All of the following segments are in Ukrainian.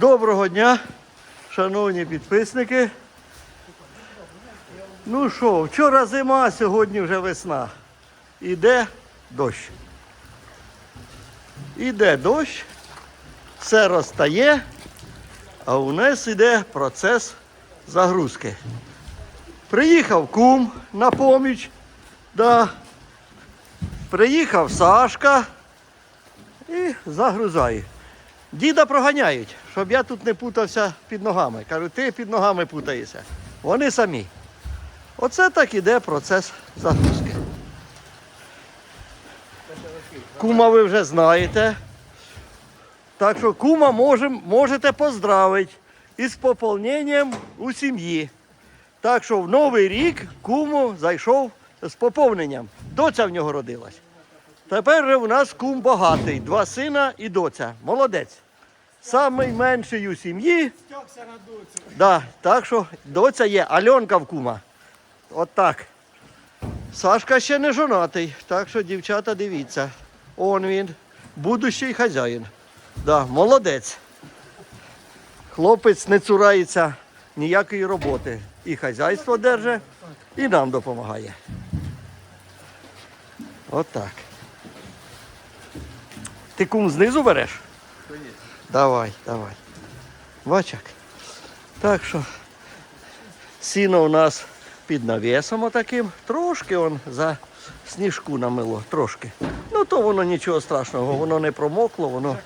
Доброго дня, шановні підписники. Ну що, вчора зима, сьогодні вже весна. Іде дощ. Іде дощ, все розтає, а у нас іде процес загрузки. Приїхав кум на поміч, да. приїхав Сашка і загрузає. Діда проганяють, щоб я тут не путався під ногами. Кажу, ти під ногами путаєшся. Вони самі. Оце так іде процес загрузки. Кума ви вже знаєте. Так що кума можем, можете поздравити із поповненням у сім'ї. Так що в Новий рік куму зайшов з поповненням. Доця в нього родилась. Тепер у нас кум багатий, два сина і доця. Молодець. Самий менший у сім'ї. Да, так що доця є, Альонка в кума. От так. Сашка ще не жонатий, так що дівчата дивіться. Он він, будущий хазяїн. Да, молодець. Хлопець не цурається ніякої роботи. І хазяйство держить, і нам допомагає. От так. Ти кум знизу береш? Давай, давай. Бачак. Так що сіно у нас під навісом отаким. Трошки он за сніжку намило, трошки. Ну то воно нічого страшного, воно не промокло, воно.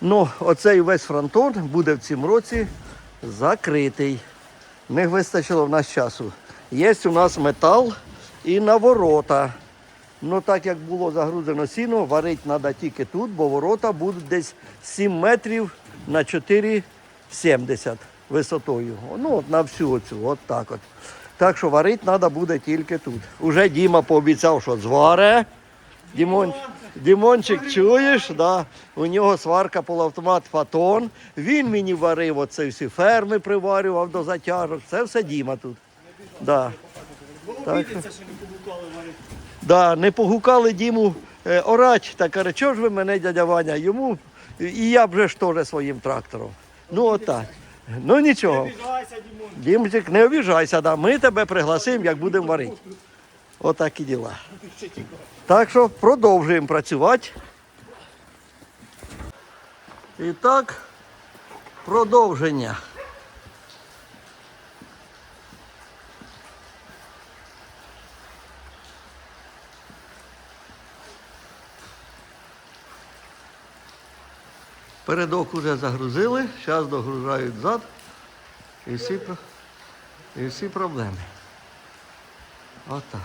Ну, оцей весь фронтон буде в цьому році закритий. Не вистачило в нас часу. Є у нас метал і на ворота. Ну так як було загрузено сіно, варити треба тільки тут, бо ворота будуть десь 7 метрів на 4,70 висотою. Ну, от на всю оцю, от так от. Так що варити треба буде тільки тут. Уже Діма пообіцяв, що зваре. Дімон, Дімончик, чуєш? Да? У нього сварка полуавтомат Фотон. Він мені варив оце всі ферми приварював до затяжок. Це все Діма тут. Да. Так, що- Да, не погукали Діму е, орать та каже, чого ж ви мене, дядя Ваня, йому і я б же ж теж своїм трактором. Ну отак. Ну нічого. Дімчик, не обіжайся, да. ми тебе пригласимо, як будемо варити. Отакі діла. Так що продовжуємо працювати. І так, продовження. Передок уже загрузили, зараз догружають зад і всі, і всі проблеми. Отак.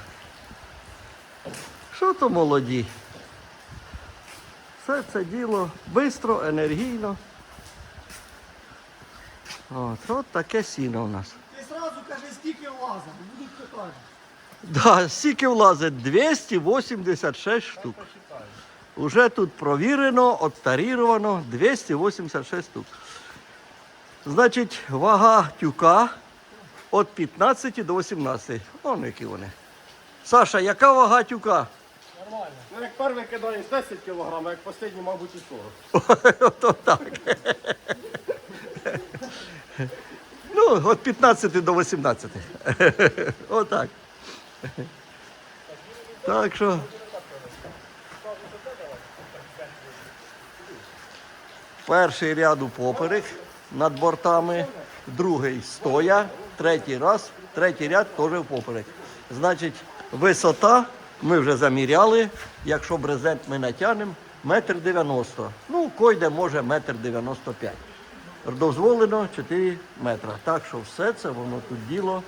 Що то молоді? Все це діло швидко, енергійно. От, от таке сіно у нас. Ти зразу кажи, скільки влазить, будуть питання. Да, стільки влазить 286 штук. Уже тут провірено, оттаріровано 286 штук. Значить, вага тюка від 15 до 18. Вон які вони. Саша, яка вага тюка? Нормально. Ну як перший кидаєш 10 кг, а як останній, мабуть, і 40. Ото так. Ну, від 15 до 18. Отак. Так що. Перший ряд упоперек над бортами, другий стоя, третій раз, третій ряд теж впоперек. Значить, висота ми вже заміряли, якщо брезент ми натягнемо, метр дев'яносто. Ну, койде може метр дев'яносто п'ять. Дозволено 4 метра. Так що все це воно тут діло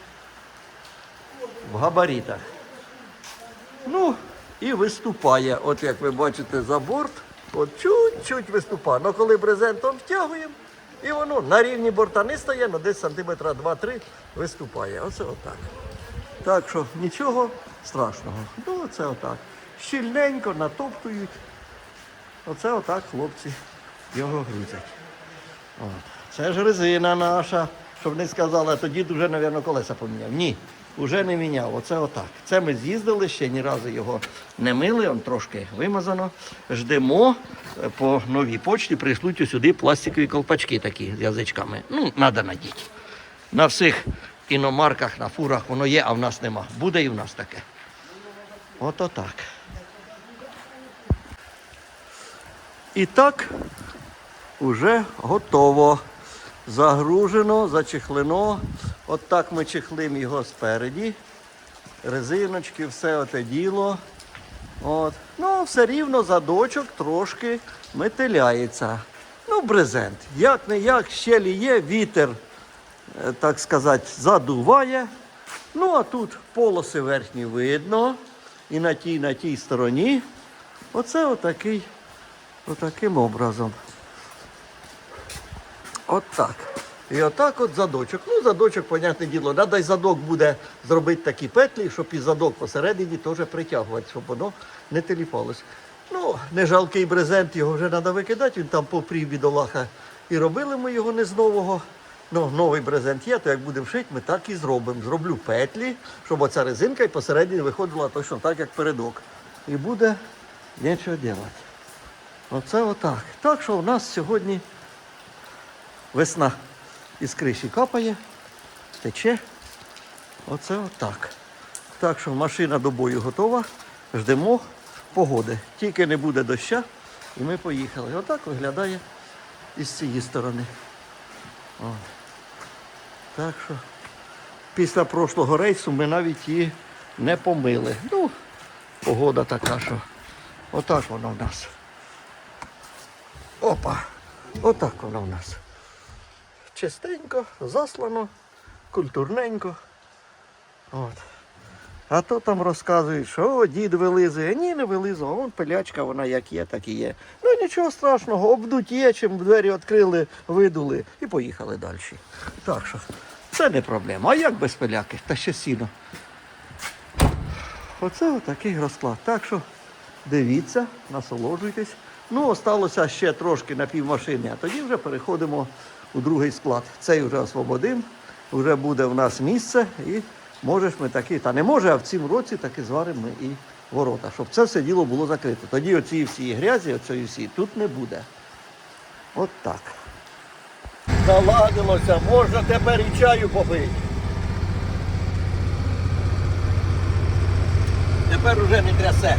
в габаритах. Ну, і виступає. От як ви бачите за борт, от чуть-чуть виступає. Ну коли брезентом втягуємо, і воно на рівні борта не стає, на десь сантиметра 2-3 виступає. Оце отак. Так що нічого страшного. Ну, оце отак. Щільненько натоптують. Оце отак хлопці його грузять. От. Це ж резина наша, щоб не сказали, тоді дуже, мабуть, колеса поміняв. Ні. Уже не міняв. Оце отак. Це ми з'їздили, ще ні разу його не мили, он трошки вимазано. Ждемо е, по новій почті, прийшлють сюди пластикові колпачки такі з язичками. Ну, треба надіти. На всіх іномарках, на фурах воно є, а в нас нема. Буде і в нас таке. Ото так. І так уже готово. Загружено, зачехлено. От так ми чехлимо його спереді. Резиночки, все оте діло. От. Ну, все рівно задочок трошки метеляється. Ну, брезент. Як не як, ще ліє, вітер, е, так сказати, задуває. Ну, а тут полоси верхні видно. І на тій, на тій стороні. Оце отакий, отаким образом. От так. І отак от задочок. Ну, задочок, понятне діло, треба й задок буде зробити такі петлі, щоб і задок посередині теж притягувати, щоб воно не теліпалось. Ну, не жалкий брезент, його вже треба викидати, він там попрів бідолаха. І робили ми його не з нового. Ну, новий брезент є, то як будемо шити, ми так і зробимо. Зроблю петлі, щоб оця резинка і посередині виходила точно так, як передок. І буде нічого робити. Оце отак. Так що у нас сьогодні Весна із криші капає, тече. Оце отак. Так що машина до бою готова. Ждемо погоди. Тільки не буде доща, і ми поїхали. Отак виглядає із цієї сторони. О. Так що після прошлого рейсу ми навіть її не помили. Ну, погода така, що отак вона в нас. Опа! Отак вона в нас чистенько, заслано, культурненько. От. А то там розказують, що о, дід вилизує. Ні, не вилизував, вон пилячка, вона як є, так і є. Ну нічого страшного, обдуть є, чим двері відкрили, видули і поїхали далі. Так що, це не проблема. А як без пиляки? Та ще сіно. Оце отакий розклад. Так що дивіться, насолоджуйтесь. Ну, осталося ще трошки на півмашини, а тоді вже переходимо у другий склад. Цей вже освободимо, вже буде в нас місце і можеш ми таки, та не може, а в цім році таки зваримо і ворота, щоб це все діло було закрите. Тоді оці всі грязі, оцієї всі тут не буде. От так. Заладилося, можна тепер і чаю попити. Тепер уже не трясе.